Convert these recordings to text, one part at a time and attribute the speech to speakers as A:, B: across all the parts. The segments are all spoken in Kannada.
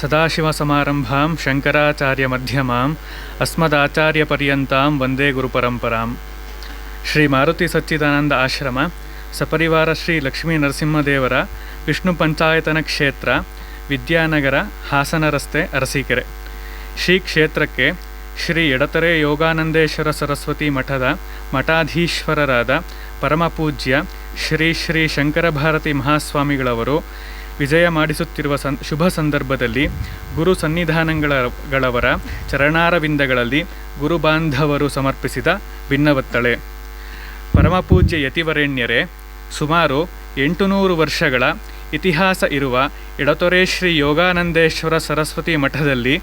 A: ಸದಾಶಿವಸಮಾರಂಭಾಂ ಅಸ್ಮದಾಚಾರ್ಯ ಪರ್ಯಂತಾಂ ವಂದೇ ಗುರುಪರಂಪರಾಂ ಶ್ರೀ ಮಾರುತಿ ಸಚ್ಚಿದಾನಂದ ಆಶ್ರಮ ಸಪರಿವಾರ ಶ್ರೀ ಲಕ್ಷ್ಮೀ ನರಸಿಂಹದೇವರ ವಿಷ್ಣು ಪಂಚಾಯತನ ಕ್ಷೇತ್ರ ವಿದ್ಯಾನಗರ ಹಾಸನ ರಸ್ತೆ ಅರಸೀಕೆರೆ ಶ್ರೀ ಕ್ಷೇತ್ರಕ್ಕೆ ಶ್ರೀ ಎಡತರೆ ಯೋಗಾನಂದೇಶ್ವರ ಸರಸ್ವತಿ ಮಠದ ಮಠಾಧೀಶ್ವರರಾದ ಪರಮಪೂಜ್ಯ ಶ್ರೀ ಶ್ರೀ ಶಂಕರಭಾರತಿ ಮಹಾಸ್ವಾಮಿಗಳವರು ವಿಜಯ ಮಾಡಿಸುತ್ತಿರುವ ಸನ್, ಶುಭ ಸಂದರ್ಭದಲ್ಲಿ ಗುರು ಸನ್ನಿಧಾನಗಳವರ ಚರಣಾರವಿಂದಗಳಲ್ಲಿ ಗುರುಬಾಂಧವರು ಸಮರ್ಪಿಸಿದ ಭಿನ್ನವತ್ತಳೆ. ಪರಮಪೂಜ್ಯ ಯತಿವರೆಣ್ಯರೇ, ಸುಮಾರು ಎಂಟುನೂರು ವರ್ಷಗಳ ಇತಿಹಾಸ ಇರುವ ಎಡತೊರೆ ಶ್ರೀ ಯೋಗಾನಂದೇಶ್ವರ ಸರಸ್ವತಿ ಮಠದಲ್ಲಿ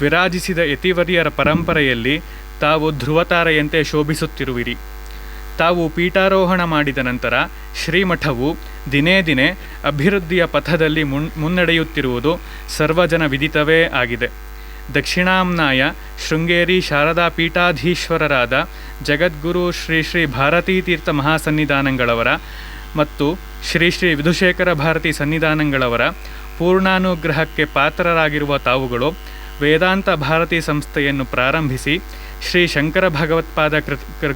A: ವಿರಾಜಿಸಿದ ಯತಿವರಿಯರ ಪರಂಪರೆಯಲ್ಲಿ ತಾವು ಧ್ರುವತಾರೆಯಂತೆ ಶೋಭಿಸುತ್ತಿರುವಿರಿ. ತಾವು ಪೀಠಾರೋಹಣ ಮಾಡಿದ ನಂತರ ಶ್ರೀಮಠವು ದಿನೇ ದಿನೇ ಅಭಿವೃದ್ಧಿಯ ಪಥದಲ್ಲಿ ಮುನ್, ಮುನ್ನಡೆಯುತ್ತಿರುವುದು ಸರ್ವಜನ ವಿದಿತವೇ ಆಗಿದೆ. ದಕ್ಷಿಣಾಮ್ನಾಯ ಶೃಂಗೇರಿ ಶಾರದಾ ಪೀಠಾಧೀಶ್ವರರಾದ ಜಗದ್ಗುರು ಶ್ರೀ ಶ್ರೀ ಭಾರತೀ ತೀರ್ಥ ಮಹಾಸನ್ನಿಧಾನಗಳವರ ಮತ್ತು ಶ್ರೀ ಶ್ರೀ ವಿಧುಶೇಖರ ಭಾರತಿ ಸನ್ನಿಧಾನಗಳವರ ಪೂರ್ಣಾನುಗ್ರಹಕ್ಕೆ ಪಾತ್ರರಾಗಿರುವ ತಾವುಗಳು ವೇದಾಂತ ಭಾರತಿ ಸಂಸ್ಥೆಯನ್ನು ಪ್ರಾರಂಭಿಸಿ ಶ್ರೀ ಶಂಕರ ಭಗವತ್ಪಾದ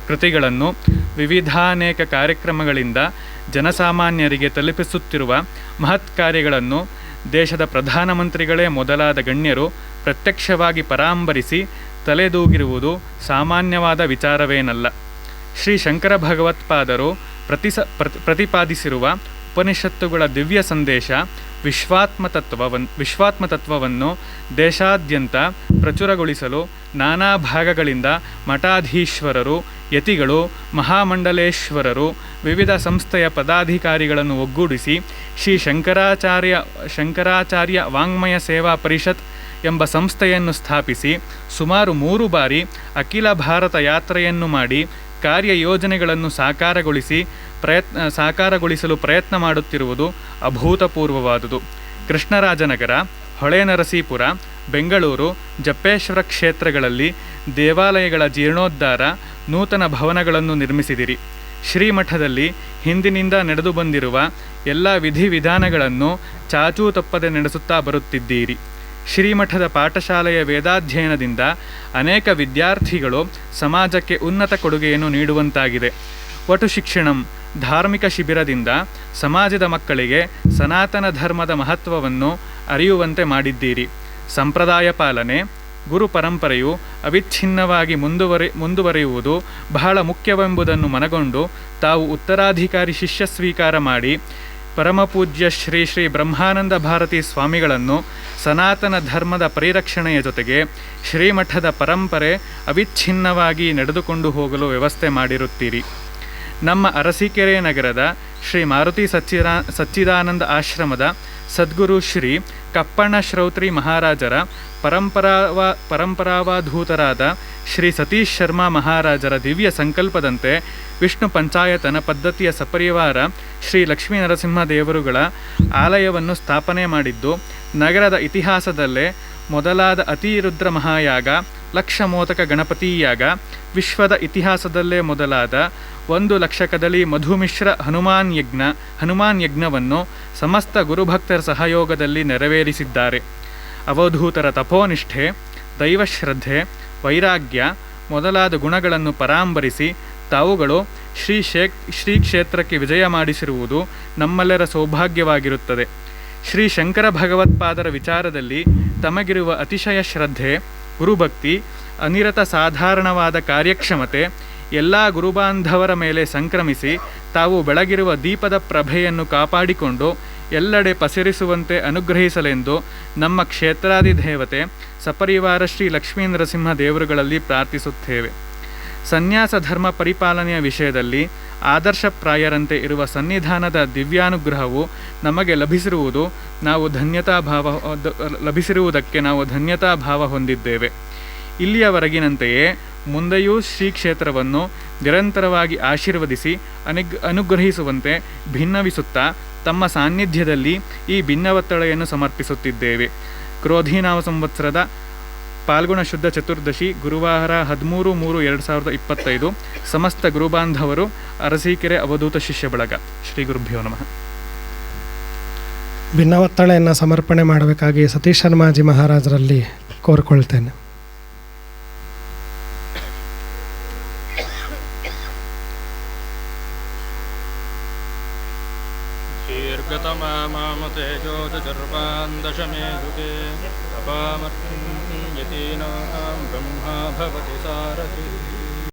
A: ಕೃತಿಗಳನ್ನು ವಿವಿಧಾನೇಕ ಕಾರ್ಯಕ್ರಮಗಳಿಂದ ಜನಸಾಮಾನ್ಯರಿಗೆ ತಲುಪಿಸುತ್ತಿರುವ ಮಹತ್ ಕಾರ್ಯಗಳನ್ನು ದೇಶದ ಪ್ರಧಾನಮಂತ್ರಿಗಳೇ ಮೊದಲಾದ ಗಣ್ಯರು ಪ್ರತ್ಯಕ್ಷವಾಗಿ ಪರಾಂಬರಿಸಿ ತಲೆದೂಗಿರುವುದು ಸಾಮಾನ್ಯವಾದ ವಿಚಾರವೇನಲ್ಲ. ಶ್ರೀ ಶಂಕರ ಭಗವತ್ಪಾದರು ಪ್ರತಿಸ ಪ್ರತಿಪಾದಿಸಿರುವ ಉಪನಿಷತ್ತುಗಳ ದಿವ್ಯ ಸಂದೇಶ ವಿಶ್ವಾತ್ಮ ತತ್ವವನ್ ವಿಶ್ವಾತ್ಮ ತತ್ವವನ್ನು ದೇಶಾದ್ಯಂತ ಪ್ರಚುರಗೊಳಿಸಲು ನಾನಾ ಭಾಗಗಳಿಂದ ಮಠಾಧೀಶ್ವರರು, ಯತಿಗಳು, ಮಹಾಮಂಡಲೇಶ್ವರರು, ವಿವಿಧ ಸಂಸ್ಥೆಯ ಪದಾಧಿಕಾರಿಗಳನ್ನು ಒಗ್ಗೂಡಿಸಿ ಶ್ರೀ ಶಂಕರಾಚಾರ್ಯ ಶಂಕರಾಚಾರ್ಯ ವಾಂಗ್ಮಯ ಸೇವಾ ಪರಿಷತ್ ಎಂಬ ಸಂಸ್ಥೆಯನ್ನು ಸ್ಥಾಪಿಸಿ ಸುಮಾರು ಮೂರು ಬಾರಿ ಅಖಿಲ ಭಾರತ ಯಾತ್ರೆಯನ್ನು ಮಾಡಿ ಕಾರ್ಯಯೋಜನೆಗಳನ್ನು ಸಾಕಾರಗೊಳಿಸಿ ಪ್ರಯತ್ನ, ಸಾಕಾರಗೊಳಿಸಲು ಪ್ರಯತ್ನ ಮಾಡುತ್ತಿರುವುದು ಅಭೂತಪೂರ್ವವಾದುದು. ಕೃಷ್ಣರಾಜನಗರ, ಹೊಳೆನರಸೀಪುರ, ಬೆಂಗಳೂರು, ಜಪ್ಪೇಶ್ವರ ಕ್ಷೇತ್ರಗಳಲ್ಲಿ ದೇವಾಲಯಗಳ ಜೀರ್ಣೋದ್ಧಾರ ನೂತನ ಭವನಗಳನ್ನು ನಿರ್ಮಿಸಿದಿರಿ. ಶ್ರೀಮಠದಲ್ಲಿ ಹಿಂದಿನಿಂದ ನಡೆದು ಬಂದಿರುವ ಎಲ್ಲ ವಿಧಿವಿಧಾನಗಳನ್ನು ಚಾಚೂ ತಪ್ಪದೆ ನಡೆಸುತ್ತಾ ಬರುತ್ತಿದ್ದೀರಿ. ಶ್ರೀಮಠದ ಪಾಠಶಾಲೆಯ ವೇದಾಧ್ಯಯನದಿಂದ ಅನೇಕ ವಿದ್ಯಾರ್ಥಿಗಳು ಸಮಾಜಕ್ಕೆ ಉನ್ನತ ಕೊಡುಗೆಯನ್ನು ನೀಡುವಂತಾಗಿದೆ. ವಟು ಶಿಕ್ಷಣಂ ಧಾರ್ಮಿಕ ಶಿಬಿರದಿಂದ ಸಮಾಜದ ಮಕ್ಕಳಿಗೆ ಸನಾತನ ಧರ್ಮದ ಮಹತ್ವವನ್ನು ಅರಿಯುವಂತೆ ಮಾಡಿದ್ದೀರಿ. ಸಂಪ್ರದಾಯ ಪಾಲನೆ, ಗುರು ಪರಂಪರೆಯು ಅವಿಚ್ಛಿನ್ನವಾಗಿ ಮುಂದುವರಿ, ಮುಂದುವರಿಯುವುದು ಬಹಳ ಮುಖ್ಯವೆಂಬುದನ್ನು ಮನಗೊಂಡು ತಾವು ಉತ್ತರಾಧಿಕಾರಿ ಶಿಷ್ಯ ಸ್ವೀಕಾರ ಮಾಡಿ ಪರಮಪೂಜ್ಯ ಶ್ರೀ ಶ್ರೀ ಬ್ರಹ್ಮಾನಂದ ಭಾರತಿ ಸ್ವಾಮಿಗಳನ್ನು ಸನಾತನ ಧರ್ಮದ ಪರಿರಕ್ಷಣೆಯ ಜೊತೆಗೆ ಶ್ರೀಮಠದ ಪರಂಪರೆ ಅವಿಚ್ಛಿನ್ನವಾಗಿ ನಡೆದುಕೊಂಡು ಹೋಗಲು ವ್ಯವಸ್ಥೆ ಮಾಡಿರುತ್ತೀರಿ. ನಮ್ಮ ಅರಸೀಕೆರೆ ನಗರದ ಶ್ರೀ ಮಾರುತಿ ಸಚ್ಚಿದಾ ಸಚ್ಚಿದಾನಂದ ಆಶ್ರಮದ ಸದ್ಗುರು ಶ್ರೀ ಕಪ್ಪಣ್ಣ ಶ್ರೌತ್ರಿ ಮಹಾರಾಜರ ಪರಂಪರಾವ ಪರಂಪರಾವಧೂತರಾದ ಶ್ರೀ ಸತೀಶ್ ಶರ್ಮಾ ಮಹಾರಾಜರ ದಿವ್ಯ ಸಂಕಲ್ಪದಂತೆ ವಿಷ್ಣು ಪಂಚಾಯತನ ಪದ್ಧತಿಯ ಸಪರಿವಾರ ಶ್ರೀ ಲಕ್ಷ್ಮೀ ನರಸಿಂಹ ದೇವರುಗಳ ಆಲಯವನ್ನು ಸ್ಥಾಪನೆ ಮಾಡಿದ್ದು, ನಗರದ ಇತಿಹಾಸದಲ್ಲೇ ಮೊದಲಾದ ಅತಿರುದ್ರ ಮಹಾಯಾಗ ಲಕ್ಷ ಮೋದಕ ಗಣಪತಿಯಾಗ ವಿಶ್ವದ ಇತಿಹಾಸದಲ್ಲೇ ಮೊದಲಾದ ಒಂದು ಲಕ್ಷ ಕದಲಿ ಮಧುಮಿಶ್ರ ಹನುಮಾನ್ ಯಜ್ಞ, ಹನುಮಾನ್ ಯಜ್ಞವನ್ನು ಸಮಸ್ತ ಗುರುಭಕ್ತರ ಸಹಯೋಗದಲ್ಲಿ ನೆರವೇರಿಸಿದ್ದಾರೆ. ಅವಧೂತರ ತಪೋನಿಷ್ಠೆ, ದೈವಶ್ರದ್ಧೆ, ವೈರಾಗ್ಯ ಮೊದಲಾದ ಗುಣಗಳನ್ನು ಪರಾಂಬರಿಸಿ ತಾವುಗಳು ಶ್ರೀ ಶೇಕ್, ಶ್ರೀ ಕ್ಷೇತ್ರಕ್ಕೆ ವಿಜಯ ಮಾಡಿಸಿರುವುದು ನಮ್ಮೆಲ್ಲರ ಸೌಭಾಗ್ಯವಾಗಿರುತ್ತದೆ. ಶ್ರೀ ಶಂಕರ ಭಗವತ್ಪಾದರ ವಿಚಾರದಲ್ಲಿ ತಮಗಿರುವ ಅತಿಶಯ ಶ್ರದ್ಧೆ, ಗುರುಭಕ್ತಿ, ಅನಿರತ ಸಾಧಾರಣವಾದ ಕಾರ್ಯಕ್ಷಮತೆ ಎಲ್ಲ ಗುರುಬಾಂಧವರ ಮೇಲೆ ಸಂಕ್ರಮಿಸಿ ತಾವು ಬೆಳಗಿರುವ ದೀಪದ ಪ್ರಭೆಯನ್ನು ಕಾಪಾಡಿಕೊಂಡು ಎಲ್ಲೆಡೆ ಪಸರಿಸುವಂತೆ ಅನುಗ್ರಹಿಸಲೆಂದು ನಮ್ಮ ಕ್ಷೇತ್ರಾದಿ ದೇವತೆ ಸಪರಿವಾರ ಶ್ರೀ ಲಕ್ಷ್ಮೀ ನರಸಿಂಹ ದೇವರುಗಳಲ್ಲಿ ಪ್ರಾರ್ಥಿಸುತ್ತೇವೆ. ಸನ್ಯಾಸ ಧರ್ಮ ಪರಿಪಾಲನೆಯ ವಿಷಯದಲ್ಲಿ ಆದರ್ಶಪ್ರಾಯರಂತೆ ಇರುವ ಸನ್ನಿಧಾನದ ದಿವ್ಯಾನುಗ್ರಹವು ನಮಗೆ ಲಭಿಸಿರುವುದು ನಾವು ಧನ್ಯತಾ ಭಾವ ಲಭಿಸಿರುವುದಕ್ಕೆ ನಾವು ಧನ್ಯತಾ ಭಾವ ಹೊಂದಿದ್ದೇವೆ. ಇಲ್ಲಿಯವರೆಗಿನಂತೆಯೇ ಮುಂದೆಯೂ ಶ್ರೀ ಕ್ಷೇತ್ರವನ್ನು ನಿರಂತರವಾಗಿ ಆಶೀರ್ವದಿಸಿ ಅನುಗ್, ಅನುಗ್ರಹಿಸುವಂತೆ ಭಿನ್ನವಿಸುತ್ತಾ ತಮ್ಮ ಸಾನ್ನಿಧ್ಯದಲ್ಲಿ ಈ ಭಿನ್ನವತ್ತಳೆಯನ್ನು ಸಮರ್ಪಿಸುತ್ತಿದ್ದೇವೆ. ಕ್ರೋಧಿನಾಮ ಸಂವತ್ಸರದ ಪಾಲ್ಗುಣ ಶುದ್ಧ ಚತುರ್ದಶಿ ಗುರುವಾರ ಹದಿಮೂರು ಮೂರು ಎರಡು ಸಾವಿರದ ಇಪ್ಪತ್ತೈದು. ಸಮಸ್ತ ಗುರುಬಾಂಧವರು ಅರಸೀಕೆರೆ ಅವಧೂತ ಶಿಷ್ಯ ಬಳಗ. ಶ್ರೀ ಗುರುಭ್ಯೋ ನಮಃ.
B: ಭಿನ್ನವತ್ತಳೆಯನ್ನು ಸಮರ್ಪಣೆ ಮಾಡಬೇಕಾಗಿ ಸತೀಶ್ ಶರ್ಮಾಜಿ ಮಹಾರಾಜರಲ್ಲಿ ಕೋರಿಕೊಳ್ತೇನೆ.
C: दीर्घतमामामतेजोजर्वान् दशमे युगे अपामर्यतीनां ब्रह्मा भवति सारथि